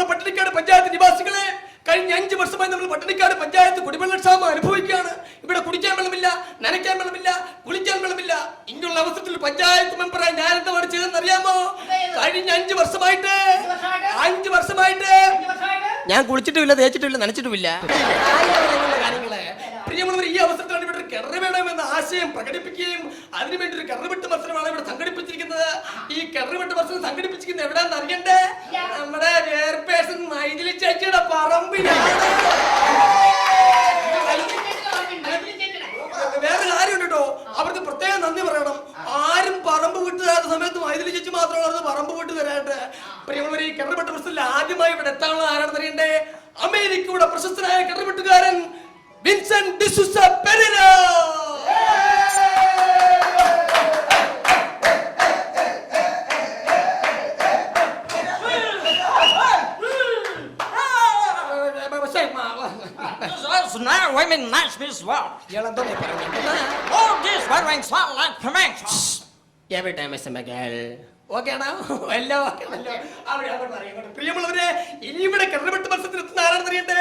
പ്രിയമുള്ള പട്ടിണിക്കാട് പഞ്ചായത്ത് നിവാസികളെ കഴിഞ്ഞ അഞ്ച് വർഷമായി നമ്മൾ പട്ടിണിക്കാട് പഞ്ചായത്ത് കുടിവെള്ള ക്ഷാമം അനുഭവിക്കുകയാണ്. ഇവിടെ കുടിക്കാൻ വെള്ളമില്ല നനയ്ക്കാൻ വെള്ളമില്ല കുളിക്കാൻ വെള്ളമില്ല. ഇങ്ങനെയുള്ള അവസരത്തിൽ പഞ്ചായത്ത് മെമ്പറായി ഞാൻ എന്താണ് ചെയ്തെന്ന് അറിയാമോ? കഴിഞ്ഞ അഞ്ച് വർഷമായിട്ട് അഞ്ച് വർഷമായിട്ട്. ഞാൻ കുളിച്ചിട്ടുമില്ല തേച്ചിട്ടുമില്ല നനച്ചിട്ടുമില്ല. പ്രിയമുള്ളവർ ഈ അവസരത്തിലാണ് ഇവിടെ ആശയം പ്രകടിപ്പിക്കുകയും അതിനുവേണ്ടി ഒരു കെറവിട്ട് മത്സരമാണ് ഇവിടെ സംഘടിപ്പിച്ചിരിക്കുന്നത്. ഈ കെറവിട്ട് മത്സരം സംഘടിപ്പിച്ചിരിക്കുന്നത് എവിടെയാണെന്ന് അറിയണ്ടേ? നമ്മുടെ ചെയർപേഴ്സൺ മൈഥിലി ചേച്ചിയുടെ പറമ്പിലാണ്. വേറെ കാര്യമുണ്ട്? കേട്ടോ അവർക്ക് പ്രത്യേകം നന്ദി പറയണം. ആരും പറമ്പ് വിട്ടു തരാത്ത സമയത്ത് മൈഥിലി ചേച്ചി മാത്രമാണ് അവർക്ക് പറമ്പ് വിട്ട് തരാട്ട് പ്രിയമുള്ളവർ ഈ കിണറുവെട്ട് മത്സരത്തിൽ ആദ്യമായി ഇവിടെ എത്താനുള്ള ആരാണെന്ന് അറിയണ്ടേ? അമേരിക്കയുടെ പ്രശസ്തനായ കിണറുവെട്ടുകാരൻ Vincent D'Souza Pereira That's now women nice this World. Yalandone നീ പറഞ്ഞത്? All these wearing sound like flamenco. Every time I say my girl. ആണോ? എല്ലാം ആണല്ലോ. അവിടെ മാറി, അങ്ങോട്ട്. പ്രിയമുള്ളവരെ ഇനി ഇവിടെ കിണറുവെട്ട് മത്സരത്തിൽ എത്തുന്ന ആരാണെന്ന് അറിയട്ടെ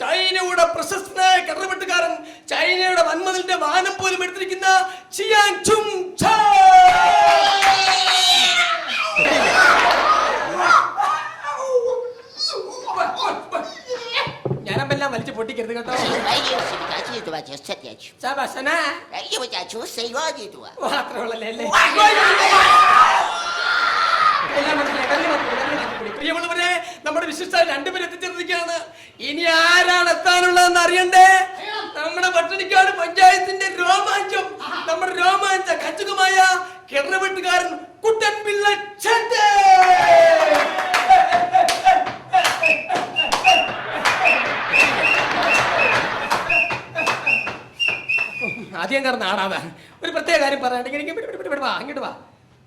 ചൈനയുടെ പ്രശസ്തനായ കിണറുവെട്ടുകാരൻ ചൈനയുടെ വൻമതിലിന്റെ വാനം പോലും എടുത്തിരിക്കുന്ന ചിയാൻ ചും ഛാ. വലിച്ചു പൊട്ടിക്കരുത് കേട്ടോ. ശാബാശന മാത്രമേ ഉള്ളല്ലേ അല്ലേ? എല്ലാം മനസ്സിലായി, എല്ലാം മനസ്സിലായി, എല്ലാം മനസ്സിലായി. പ്രിയമുള്ളവരെ നമ്മുടെ വിശിഷ്ട രണ്ടുപേരും എത്തിച്ചേർന്നിരിക്കുകയാണ്. ഇനി ആരാണ് എത്താനുള്ളതെന്ന് അറിയണ്ടേ? നമ്മുടെ പട്ടണിക്കാട് പഞ്ചായത്തിന്റെ രോമാഞ്ചം നമ്മുടെ രോമാഞ്ച കച്ചുകമായ കിണറുവെട്ടുകാരൻ കുട്ടൻ പിള്ള ചേട്ടൻ. ആദ്യം കിടന്ന് ആടാവ ഒരു പ്രത്യേക കാര്യം പറയാണ്ടെങ്കിൽ വാ അങ്ങോട്ട് വാ.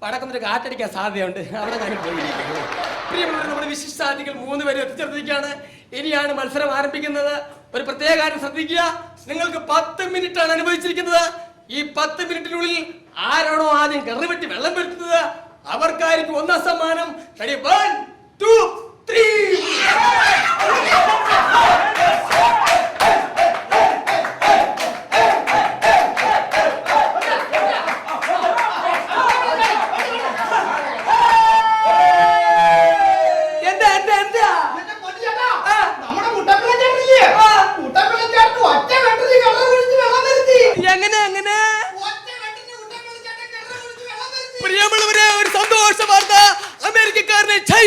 പടക്കുന്നൊരു കാറ്റടിക്കാൻ സാധ്യതയുണ്ട്. അവിടെ ഞാൻ പോയിരിക്കുന്നു. പ്രിയമുള്ളവർ നമ്മുടെ വിശിഷ്ടാതികൾ മൂന്ന് പേരും എത്തിച്ചേർത്തിരിക്കുകയാണ് ഇനിയാണ് മത്സരം ആരംഭിക്കുന്നത്. ഒരു പ്രത്യേക കാര്യം ശ്രദ്ധിക്കുക. നിങ്ങൾക്ക് പത്ത് മിനിറ്റ് ആണ് അനുഭവിച്ചിരിക്കുന്നത്. ഈ പത്ത് മിനിറ്റിനുള്ളിൽ ആരാണോ ആദ്യം കറി വെട്ടി വെള്ളം വരുത്തുന്നത്? അവർക്കായിരിക്കും ഒന്നാം സമ്മാനം. റെഡി വൺ ടു ത്രീ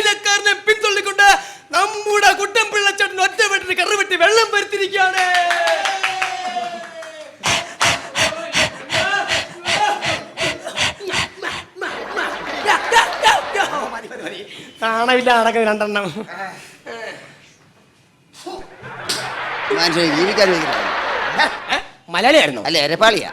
അമേരിക്കക്കാരനെ പിന്തള്ളിക്കൊണ്ട് നമ്മുടെ കുട്ടം പിള്ളച്ചേട്ടൻ ഒറ്റ വെട്ടിന് കറുവെട്ടി വെള്ളം വരുത്തിരിക്കുകയാണ് കാണവില്ല അടക്കം രണ്ടെണ്ണം. ജീവിക്കാൻ മലയാളിയായിരുന്നു. അല്ലേ എരപ്പാളിയാ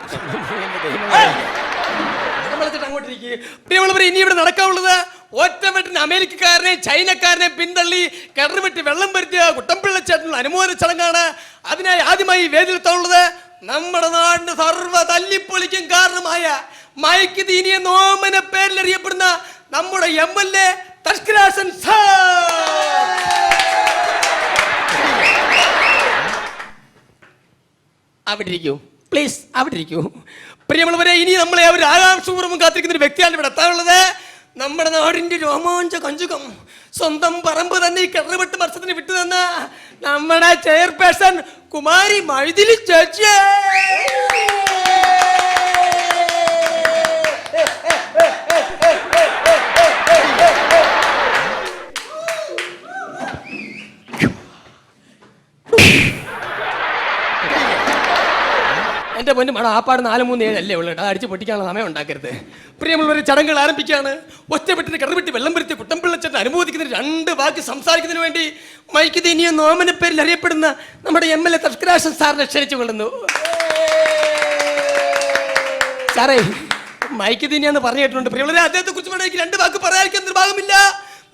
ഇനി ഇവിടെ നടക്കാനുള്ളത് ഒറ്റവെട്ടിന് അമേരിക്കക്കാരനെ ചൈനക്കാരനെ പിന്തള്ളി കിണറുവെട്ടി വെള്ളം വരുത്തിയ ചേട്ടൻ അനുമോദന ചടങ്ങാണ് അതിനായി ആദ്യമായി വേദിയിലെത്താനുള്ളത് നമ്മുടെ നാടിന് സർവ തല്ലിപ്പൊളിക്കും കാരണമായ മയക്ക് തീനിയ നോമന പേരിൽ അറിയപ്പെടുന്ന നമ്മുടെ എം എൽ എ തഷ്കരാസൻ അവിടെ ഇരിക്കൂ. പ്ലീസ് അവിടെ ഇരിക്കൂ. പ്രിയമുള്ളവരെ ഇനി നമ്മളെ അവർ ആകാംക്ഷപൂർവം കാത്തിരിക്കുന്ന ഒരു വ്യക്തിയാണ് ഇവിടെ എത്താനുള്ളത്. നമ്മുടെ നാടിന്റെ രോമാഞ്ച കഞ്ചുകം സ്വന്തം പറമ്പ് തന്നെ ഈ കിണറുവെട്ട് മത്സരത്തിന് വിട്ടു തന്ന നമ്മുടെ ചെയർപേഴ്സൺ കുമാരി മഴുതിലി ചേച്ചി എന്റെ പൊന്നു മണം ആ പാട് നാല് മൂന്ന് ഏഴല്ലേ ഉള്ളു കേട്ടോ. അടിച്ച് പൊട്ടിക്കാനുള്ള സമയം ഉണ്ടാക്കരുത്. പ്രിയമുള്ളവരെ ചടങ്ങുകൾ ആരംഭിക്കുകയാണ്. ഒറ്റപ്പെട്ടിന് കടവിട്ട് വെള്ളം പെരുത്തി കുട്ടം പിള്ളച്ചിട്ട് അനുമോദിക്കുന്നതിന് രണ്ട് വാക്ക് സംസാരിക്കുന്നതിന് വേണ്ടി മൈക്ക് തീനിയ നോമന പേരിൽ അറിയപ്പെടുന്ന നമ്മുടെ എം എൽ എ തസ്കരാശൻ സാറിനെ ക്ഷണിച്ചു കൊള്ളുന്നു. സാറേ മൈക്ക് തീനിയാന്ന് പറഞ്ഞു കേട്ടിട്ടുണ്ട്. പ്രിയമുള്ളവരെ അദ്ദേഹത്തെ കുറിച്ച് വേണമെങ്കിൽ രണ്ട് വാക്ക് പറയാതിരിക്കാൻ നിർഭാഗമില്ല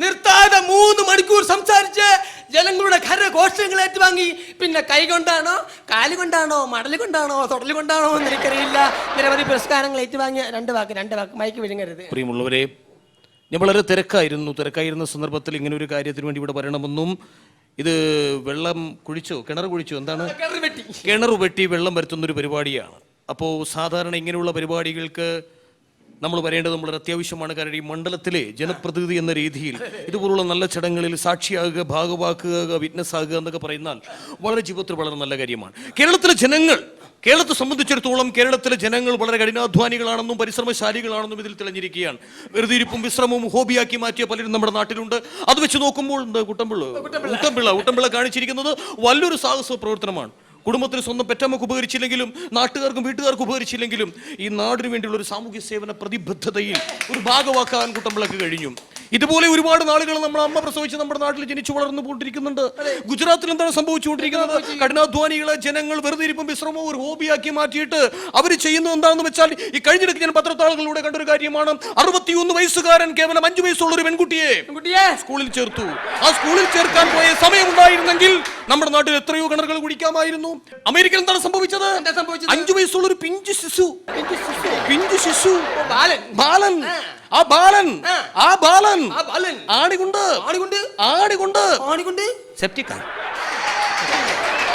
നിർത്താതെ മൂന്ന് മണിക്കൂർ സംസാരിച്ച് ജനങ്ങളുടെ ഘോഷങ്ങൾ ഏറ്റുവാങ്ങി പിന്നെ കൈ കൊണ്ടാണോ കാൽ കൊണ്ടാണോ മടൽ കൊണ്ടാണോ തൊടൽ കൊണ്ടാണോ എന്ന് എനിക്കറിയില്ല. നിരവധി പുരസ്കാരങ്ങൾ ഏറ്റുവാങ്ങിയ രണ്ട് വാക്ക് രണ്ട് വാക്ക് മയക്ക് വിഴുങ്ങരുത്. പ്രിയമുള്ളവരെ ഞാൻ വളരെ തിരക്കായിരുന്നു. തിരക്കായിരുന്ന സന്ദർഭത്തിൽ ഇങ്ങനെ ഒരു കാര്യത്തിന് വേണ്ടി ഇവിടെ വരണമെന്നും ഇത് വെള്ളം കുഴിച്ചോ കിണർ കുഴിച്ചോ എന്താണ്? കിണറ് വെട്ടി. കിണർ വെട്ടി വെള്ളം വരുത്തുന്ന ഒരു പരിപാടിയാണ്. അപ്പോൾ സാധാരണ ഇങ്ങനെയുള്ള പരിപാടികൾക്ക് നമ്മൾ വരേണ്ടത് വളരെ അത്യാവശ്യമാണ്. കാരണം ഈ മണ്ഡലത്തിലെ ജനപ്രതിനിധി എന്ന രീതിയിൽ ഇതുപോലുള്ള നല്ല ചടങ്ങുകളിൽ സാക്ഷിയാകുക ഭാഗവാക്കുക വിറ്റ്നസ് ആകുക എന്നൊക്കെ പറയുന്നാൽ വളരെ ജീവിതത്തിൽ വളരെ നല്ല കാര്യമാണ്. കേരളത്തിലെ ജനങ്ങൾ കേരളത്തെ സംബന്ധിച്ചിടത്തോളം കേരളത്തിലെ ജനങ്ങൾ വളരെ കഠിനാധ്വാനികളാണെന്നും പരിശ്രമശാലികളാണെന്നും ഇതിൽ തെളിഞ്ഞിരിക്കുകയാണ്. വെറുതെ ഇരിപ്പും വിശ്രമവും ഹോബിയാക്കി മാറ്റിയ പലരും നമ്മുടെ നാട്ടിലുണ്ട്. അത് വെച്ച് നോക്കുമ്പോൾ കുട്ടമ്പിള്ള. കുട്ടമ്പിള്ള കുട്ടമ്പിള്ള കാണിച്ചിരിക്കുന്നത് വലിയൊരു സാഹസ പ്രവർത്തനമാണ്. കുടുംബത്തിന് സ്വന്തം പെറ്റമ്മക്ക് ഉപകരിച്ചില്ലെങ്കിലും നാട്ടുകാർക്കും വീട്ടുകാർക്കും ഉപകരിച്ചില്ലെങ്കിലും ഈ നാടിന് വേണ്ടിയുള്ള ഒരു സാമൂഹ്യ സേവന പ്രതിബദ്ധതയിൽ ഒരു ഭാഗമാക്കാൻ കുട്ടമ്പിളക്ക് കഴിഞ്ഞു. ഇതുപോലെ ഒരുപാട് നാളുകൾ നമ്മൾ അമ്മ പ്രസവിച്ച് നമ്മുടെ നാട്ടിൽ ജനിച്ചു വളർന്നു പോയിട്ടിരിക്കുന്നുണ്ട് ഗുജറാത്തിൽ എന്താണ് സംഭവിച്ചുകൊണ്ടിരിക്കുന്നത്? കഠിനാധ്വാനികളെ ജനങ്ങൾ വെറുതെ ഇരിപ്പും വിശ്രമവും ഒരു ഹോബിയാക്കി മാറ്റിയിട്ട് അവർ ചെയ്യുന്നത് എന്താണെന്ന് വെച്ചാൽ ഈ കഴിഞ്ഞിടയ്ക്ക് ഞാൻ പത്രത്താളുകളിലൂടെ കണ്ടൊരു കാര്യമാണ്. അറുപത്തിയൊന്ന് വയസ്സുകാരൻ കേവലം അഞ്ചു വയസ്സുള്ള ഒരു പെൺകുട്ടിയെ കുട്ടിയെ സ്കൂളിൽ ചേർത്തു. ആ സ്കൂളിൽ ചേർക്കാൻ പോയ സമയമുണ്ടായിരുന്നെങ്കിൽ നമ്മുടെ നാട്ടിൽ എത്രയോ കിണറുകൾ കുടിക്കാമായിരുന്നു. അമേരിക്കയിൽ എന്താണ് സംഭവിച്ചത്? അഞ്ചു വയസ്സുള്ള ഒരു പിഞ്ചു ശിശു. പിഞ്ചു ശിശു? ബാലൻ. ആ. ബാലൻ. ആ. ബാലൻ. ആ ബാലൻ. ആണികൊണ്ട് ആണികൊണ്ട് ആണികൊണ്ട് ആണികൊണ്ട് സെപ്റ്റിക്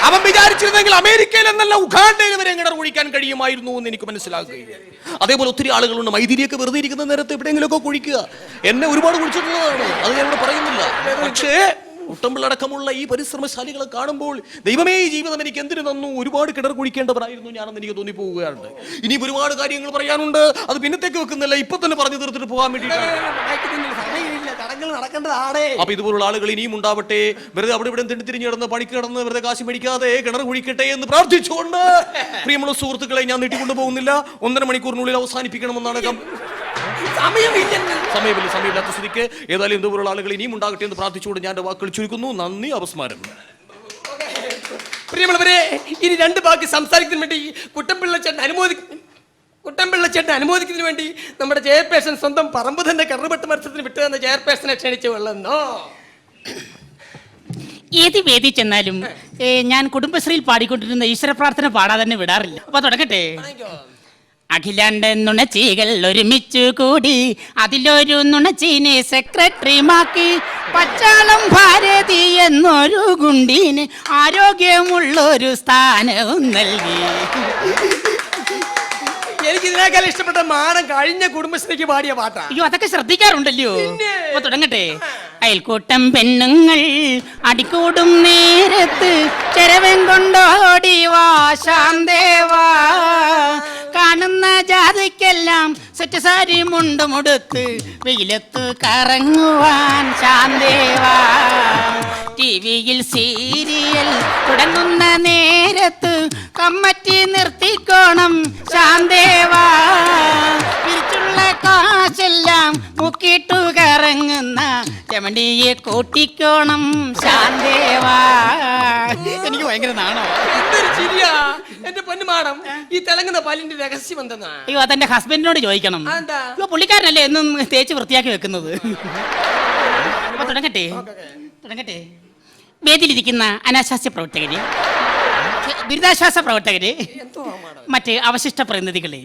അവൻ വിചാരിച്ചിരുന്നെങ്കിൽ അമേരിക്കയിൽ എന്നല്ല ഉഗാണ്ടയിൽ വരെ കിണർ കുഴിക്കാൻ കഴിയുമായിരുന്നു എന്ന് എനിക്ക് മനസ്സിലാക്കുകയാണ് അതേപോലെ ഒത്തിരി ആളുകളുണ്ട് മൈതിരിയൊക്കെ വെറുതെ ഇരിക്കുന്ന നേരത്തെ എവിടെയെങ്കിലുമൊക്കെ കുഴിക്കുക എന്നെ ഒരുപാട് കുഴിച്ചിട്ടുള്ളതാണ് അത് ഞാനിവിടെ പറയുന്നില്ല. പക്ഷേ കുട്ടമ്പിളടക്കമുള്ള ഈ പരിശ്രമശാലികളെ കാണുമ്പോൾ ദൈവമേ ഈ ജീവിതം എനിക്ക് എന്തിനു തന്നു? ഒരുപാട് കിടർ കുഴിക്കേണ്ടവരായിരുന്നു ഞാനെന്ന് എനിക്ക് തോന്നിപ്പോവുകയാണ് ഇനി ഒരുപാട് കാര്യങ്ങൾ പറയാനുണ്ട്. അത് പിന്നത്തേക്ക് വെക്കുന്നില്ല. ഇപ്പൊ തന്നെ പറഞ്ഞു തീർത്തിട്ട് പോകാൻ വേണ്ടിയിട്ടാണ്. അപ്പൊ ഇതുപോലുള്ള ആളുകൾ ഇനിയും ഉണ്ടാവട്ടെ. വെറുതെ അവിടെ ഇവിടെ തിണ്ടിരിഞ്ഞ് കിടന്ന് പണിക്ക് കിടന്ന് വെറുതെ കാശ് മേടിക്കാതെ കിണർ കുഴിക്കട്ടെ എന്ന് പ്രാർത്ഥിച്ചുകൊണ്ട് പ്രിയമുള്ള സുഹൃത്തുക്കളെ ഞാൻ നീട്ടിക്കൊണ്ടു പോകുന്നില്ല ഒന്നര മണിക്കൂറിനുള്ളിൽ അവസാനിപ്പിക്കണമെന്നാണ് സമയമില്ലെന്ന്. സമയമില്ല സമയമില്ലാത്ത സ്ഥിതിക്ക് ഏതായാലും ഇതുപോലുള്ള ആളുകൾ ഇനിയും ഉണ്ടാകട്ടെ എന്ന് പ്രാർത്ഥിച്ചുകൊണ്ട് ഞാൻ വാക്കുകൾ ചുരുക്കുന്നു. നന്ദി അപസ്മാരം. പ്രിയമുള്ളവരെ ഇനി രണ്ട് ബാക്കി സംസാരിക്കുന്നതിന് വേണ്ടി കുട്ടമ്പിള്ള ചേട്ടൻ അനുമോദി കുട്ടമ്പിള്ള ചേട്ടൻ അനുമോദിക്കുന്നതിന് വേണ്ടി നമ്മുടെ ചെയർപേഴ്സൺ സ്വന്തം പറമ്പ് തന്നെ കറുപെട്ട് മത്സരത്തിന് വിട്ടു തന്ന ചെയർപേഴ്സനെ ക്ഷണിച്ചു വെള്ളെന്നോ ഏത് വേദി ചെന്നാലും ഞാൻ കുടുംബശ്രീയിൽ പാടിക്കൊണ്ടിരുന്ന ഈശ്വര പ്രാർത്ഥന പാടാതെ തന്നെ വിടാറില്ല. അപ്പൊ തുടങ്ങട്ടെ. അഖിലാണ്ട നുണച്ചികൾ ഒരുമിച്ചു കൂടി അതിലൊരു നുണച്ചീനെ സെക്രട്ടറിമാക്കി. പച്ചാളം ഭാരതി എന്നൊരു ഗുണ്ടീന് ആരോഗ്യമുള്ളൊരു സ്ഥാനവും നൽകി. എനിക്ക് ഇതിനേക്കാൾ ഇഷ്ടപ്പെട്ട മാനം കഴിഞ്ഞ കുടുംബശ്രീക്ക് പാടിയ പാട്ടാ. അയ്യോ അതൊക്കെ ശ്രദ്ധിക്കാറുണ്ടല്ലോ. അപ്പൊ തുടങ്ങട്ടെ. അയൽക്കൂട്ടം പെണ്ണുങ്ങൾ അടിക്കൂടും നേരത്ത് ചെരവൻ കൊണ്ടോടി വാ ശാന്തേവാ കാണുന്ന ജാതിക്കെല്ലാം സെറ്റ് സാരി മുണ്ടുമുടുത്ത് വെയിലത്ത് കറങ്ങുവാൻ ശാന്തേവാ. ടി വിയിൽ സീരിയൽ തുടങ്ങുന്ന നേരത്ത് കമ്മറ്റി നിർത്തിക്കോണം ശാന്തേവാ. പിരിച്ചുള്ള കാശെല്ലാം മുക്കിട്ടു കറങ്ങുന്ന ചമണ്ടിയെ കൂട്ടിക്കോണം ശാന്തേവാ. എനിക്ക് ഭയങ്കര നാണോ എന്തൊരു ചിരിയാ. എന്റെ പൊന്നുമാണം ഈ തിളങ്ങുന്ന പാലിന്റെ രഹസ്യം എന്തെന്നാ? അയ്യോ അതെന്റെ ഹസ്ബൻഡിനോട് ചോദിക്കണം. അതെന്താ? അയ്യോ പുള്ളിക്കാരനല്ലേ എന്നും തേച്ച് വൃത്തിയാക്കി വെക്കുന്നത്? അപ്പൊ തുടങ്ങട്ടെ. തുടങ്ങട്ടെ. വേദിയിലിരിക്കുന്ന അനാശാസ്യ പ്രവർത്തകര് ദുരിതാശ്വാസ പ്രവർത്തകര് മറ്റ് അവശിഷ്ട പ്രതിനിധികളെ.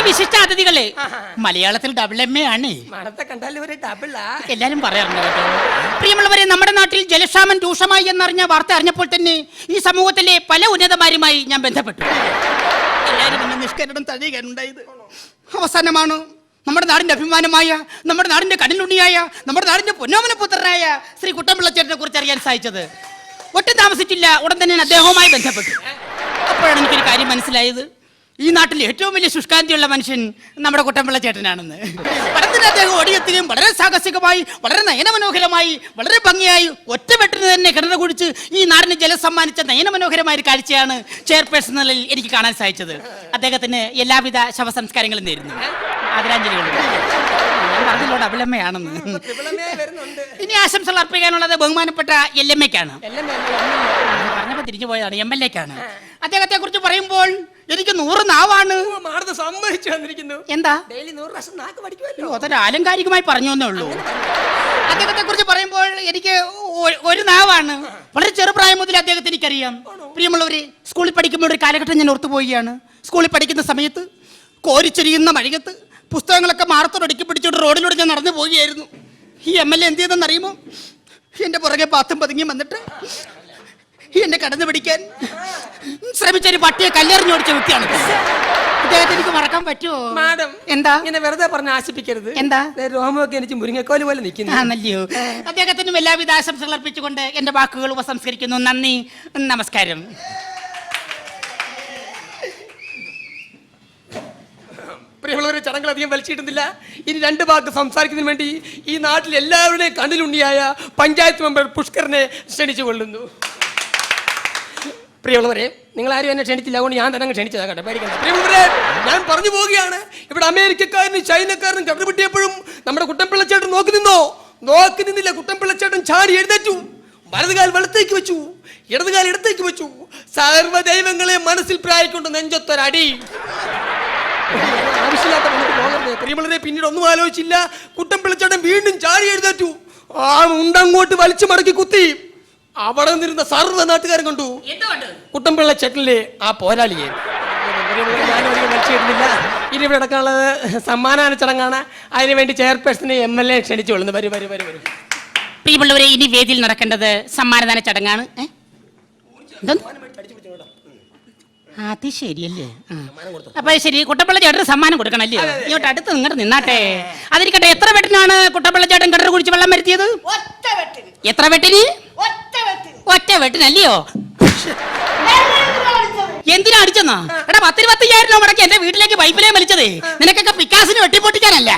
മറ്റ് വിശിഷ്ട അതിഥികളെ. മലയാളത്തിൽ ഡബിൾ എം എ ആണ്. മണത്തെ ഒരു ഡബിളാ എല്ലാരും പറയാറുണ്ട് കേട്ടോ. പ്രിയമുള്ളവരെ നമ്മുടെ നാട്ടിൽ ജലക്ഷാമം രൂക്ഷമായി എന്നറിഞ്ഞ വാർത്ത അറിഞ്ഞപ്പോൾ തന്നെ ഈ സമൂഹത്തിലെ പല ഉന്നതമാരുമായി ഞാൻ ബന്ധപ്പെട്ടു. എല്ലാവരും എന്നെ നിഷ്കരണം തഴയുകയുണ്ടായത് അവസാനമാണ് നമ്മുടെ നാടിന്റെ അഭിമാനമായ നമ്മുടെ നാടിന്റെ കടലുണ്ണിയായ നമ്മുടെ നാടിന്റെ പൊന്നോമന പുത്രനായ ശ്രീ കുട്ടമ്പിള്ളച്ചേട്ടനെ കുറിച്ച് അറിയാൻ സാധിച്ചത്. ഒട്ടും താമസിച്ചില്ല. ഉടൻ തന്നെ അദ്ദേഹവുമായി ബന്ധപ്പെട്ടു. അപ്പോഴാണ് എനിക്കൊരു കാര്യം മനസ്സിലായത്. ഈ നാട്ടിൽ ഏറ്റവും വലിയ ശുഷ്കാന്തിയുള്ള മനുഷ്യൻ നമ്മുടെ കുട്ടമ്പിള്ള ചേട്ടനാണെന്ന്. പടത്തിന് അദ്ദേഹം ഓടിയെത്തുകയും വളരെ സാഹസികമായി വളരെ നയനമനോഹരമായി വളരെ ഭംഗിയായി ഒറ്റവെട്ടിന് തന്നെ കിണർ കുടിച്ച് ഈ നാടിന് ജലം സമ്മാനിച്ച നയനമനോഹരമായ ഒരു കാഴ്ചയാണ് ചെയർപേഴ്സൺ നിലയിൽ എനിക്ക് കാണാൻ സാധിച്ചത്. അദ്ദേഹത്തിന് എല്ലാവിധ ശവസംസ്കാരങ്ങളും നേരുന്നു. ആദരാഞ്ജലികളും. പറഞ്ഞല്ലോ ഡബിളമ്മയാണെന്ന് ഇനി ആശംസകൾ അർപ്പിക്കാനുള്ളത് ബഹുമാനപ്പെട്ട എൽ എം എക്കാണ് എല്ലാം വേണ്ട, പറഞ്ഞപ്പോ തിരിഞ്ഞു പോയതാണ് എം എൽ എക്കാണ് അദ്ദേഹത്തെ കുറിച്ച് പറയുമ്പോൾ എനിക്ക് നൂറ് നാവാണ്. എല്ലാം മാറുന്ന സമ്മതിച്ചു വന്നിരിക്കുന്നു എന്താ? ഡെയിലി നൂറ് പ്രാവശ്യം നാക്ക് പഠിക്കുമല്ലോ. അതൊരു ആലങ്കാരികമായി പറഞ്ഞു എന്നേ ഉള്ളൂ. അദ്ദേഹത്തെ കുറിച്ച് പറയുമ്പോൾ എനിക്ക് ഒരു നാവാണ്. വളരെ ചെറുപ്രായം മുതൽ അദ്ദേഹത്തെ എനിക്കറിയാം. പ്രിയമുള്ളവര് സ്കൂളിൽ പഠിക്കുമ്പോൾ ഒരു കാലഘട്ടം ഞാൻ ഓർത്തു പോവുകയാണ്. സ്കൂളിൽ പഠിക്കുന്ന സമയത്ത് കോരിച്ചൊരിയുന്ന മഴകത്ത് പുസ്തകങ്ങളൊക്കെ മാറത്തോട് അടുക്കി പിടിച്ചോണ്ട് റോഡിലൂടെ ഞാൻ നടന്നു പോവുകയായിരുന്നു. ഈ എം എൽ എ എന്ത് ചെയ്തെന്നറിയുമോ? എന്റെ എന്റെ പുറകെ പാത്തും പതുങ്ങി വന്നിട്ട് എന്നെ കടന്നു പിടിക്കാൻ ശ്രമിച്ച ഒരു പട്ടിയെ കല്ലെറിഞ്ഞു ഓടിച്ച വ്യക്തിയാണ് അദ്ദേഹത്തെ എനിക്ക് മറക്കാൻ പറ്റുമോ? മാഡം എന്താ? ഇങ്ങനെ വെറുതെ പറഞ്ഞ് ആശിപ്പിക്കരുത്. എന്താ? രോമൊക്കെ എനിക്ക് മുരിങ്ങക്കോൽ പോലെ നിൽക്കുന്നു. ആണല്ലയോ അദ്ദേഹത്തിനും എല്ലാവിധ ആശംസകൾ അർപ്പിച്ചുകൊണ്ട് എന്റെ വാക്കുകൾ ഉപസംസ്കരിക്കുന്നു. നന്ദി. നമസ്കാരം. പ്രിയമുള്ളവരെ ചടങ്ങുകളധികം വലിച്ചിട്ടുന്നില്ല. ഇനി രണ്ട് വാക്ക് സംസാരിക്കുന്നതിന് വേണ്ടി ഈ നാട്ടിൽ എല്ലാവരുടെയും കണ്ണിലുണ്ണിയായ പഞ്ചായത്ത് മെമ്പർ പുഷ്കറിനെ ക്ഷണിച്ചു കൊള്ളുന്നു. പ്രിയമുള്ളവരെ നിങ്ങൾ ആരും എന്നെ ക്ഷണിച്ചില്ല. അതുകൊണ്ട് ഞാൻ തന്നെ ക്ഷണിച്ചതാ കേട്ടോ. പേടിക്കണ്ട. പ്രിയമുള്ളവരെ ഞാൻ പറഞ്ഞു പോവുകയാണ്. ഇവിടെ അമേരിക്കക്കാരനും ചൈനക്കാരനും കണ്ടുപിട്ടിയപ്പോഴും നമ്മുടെ കുട്ടൻപിള്ളച്ചേട്ടൻ നോക്കി നിന്നോ? നോക്കി നിന്നില്ല. കുട്ടൻപിള്ളച്ചേട്ടൻ ചാടി എഴുന്നേറ്റു. വലതുകാൽ വലത്തേക്ക് വെച്ചു. ഇടതുകാൽ ഇടത്തേക്ക് വെച്ചു. സർവ ദൈവങ്ങളെ മനസ്സിൽ പ്രായിക്കൊണ്ട് നെഞ്ചൊത്തൊരടി. ആവശ്യമില്ലാത്ത പ്രിയമുള്ളവരെ പിന്നീട് ഒന്നും ആലോചിച്ചില്ല. കുട്ടൻപിള്ളച്ചേട്ടൻ വീണ്ടും ചാടി എഴുന്നേറ്റു. ആ ഉണ്ടങ്ങോട്ട് വലിച്ചു മടക്കി കുത്തി. അവിടെ നിന്നിരുന്ന സർവ നാട്ടുകാരും കണ്ടു. കുട്ടമ്പിള്ള ചെട്ടിലെ ആ പോരാളിയെ. ഞാനധികം വലിച്ചിടുന്നില്ല ഇനി ഇവിടെ നടക്കാനുള്ളത് സമ്മാനാന ചടങ്ങാണ്. അതിനു വേണ്ടി ചെയർപേഴ്സണെ എം എൽ എ ക്ഷണിച്ചു കൊള്ളുന്നു. വരും വരും വരും വരും. പ്രിയമുള്ളവരെ ഇനി വേദിയിൽ നടക്കേണ്ടത് സമ്മാനദാന ചടങ്ങാണ്. ഏ? അത് ശരിയല്ലേ? ആ. അപ്പൊ ശരി കുട്ടപ്പള്ളി ചേട്ടന് സമ്മാനം കൊടുക്കണല്ലേ? ഇങ്ങോട്ട് അടുത്ത് നിങ്ങോട്ട് നിന്നാട്ടെ. അതിരിക്കട്ടെ എത്ര വെട്ടിനാണ് കുട്ടപ്പള്ളി ചേട്ടൻ കിണർ കുടിച്ച് വെള്ളം വരുത്തിയത്? ഒറ്റ വെട്ടിന് എത്ര വെട്ടിന് ഒറ്റ വെട്ടിന് ഒറ്റ വെട്ടിനല്ലയോ? എന്തിനാ അടിച്ചെന്നാ? എടാ പത്തിരുപത്തയ്യായിരം രൂപ മുടക്കി എന്റെ വീട്ടിലേക്ക് പൈപ്പിലേ വലിച്ചതേ. നിനക്കൊക്കെ പിക്കാസിന് വെട്ടിപ്പൊട്ടിക്കാനല്ല.